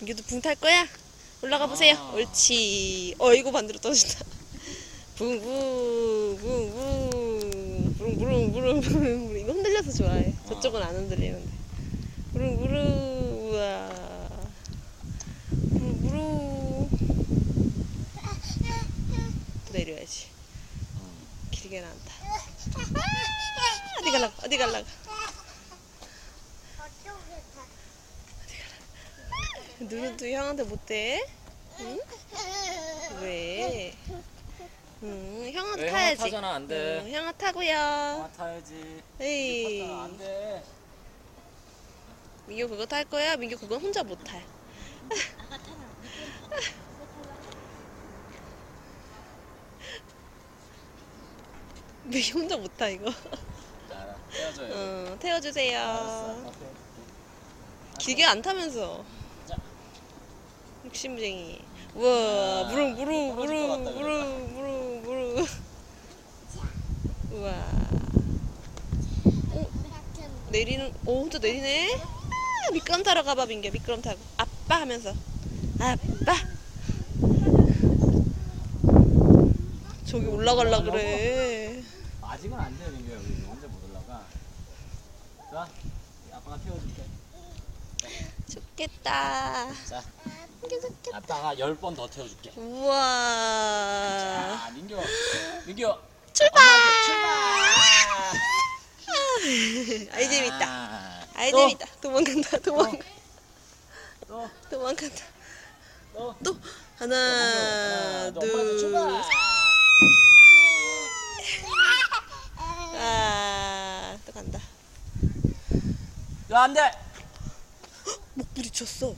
민규도 붕 탈 거야? 올라가 보세요. 아. 옳지. 어 이거 반대로 떨어진다. 붕붕 붕붕 부릉부릉 부릉 부릉 이거 흔들려서 좋아해. 저쪽은 안 흔들리는데. 부릉부릉 우와. 부릉부릉. 또 내려야지. 길게 나온다. 어디 갈라고? 어디 갈라고? 누누도 형한테 못돼? 응? 왜? 응, 형아 왜 형아 타야지. 타잖아, 안 돼. 응, 형아 타고요. 아 타야지. 에이. 안 돼. 민규 그거 탈 거야? 민규 그건 혼자 못 타요. 민규 혼자 못 타 이거. 알아. 떼어줘야 돼. 어, 태워주세요. 알았어. 길게 안 타면서. 자. 욕심쟁이. 우와, 아, 무릉, 무릉, 것 무릉, 무릉, 무릉, 무릉. 우와. 어, 내리는, 오, 혼자 내리네? 아, 미끄럼 타러 가봐, 민규. 미끄럼 타고. 아빠 하면서. 아빠. 저기 올라갈라 그래. 아직은 안 돼, 민규 여기 혼자 못 올라가. 자, 아빠가 태워줄게. 좋겠다. 자, 좋겠다. 아빠가 열 번 더 태워줄게. 우와. 아, 민규, 민규. 출발! 출발! 아이, 재밌다. 아, 아이, 또, 재밌다. 도망간다, 도망가. 또, 도망간다. 또. 또 하나, 둘, 엄마한테 둘, 출발! 아, 또 간다. 야, 안 돼! 목 부딪혔어.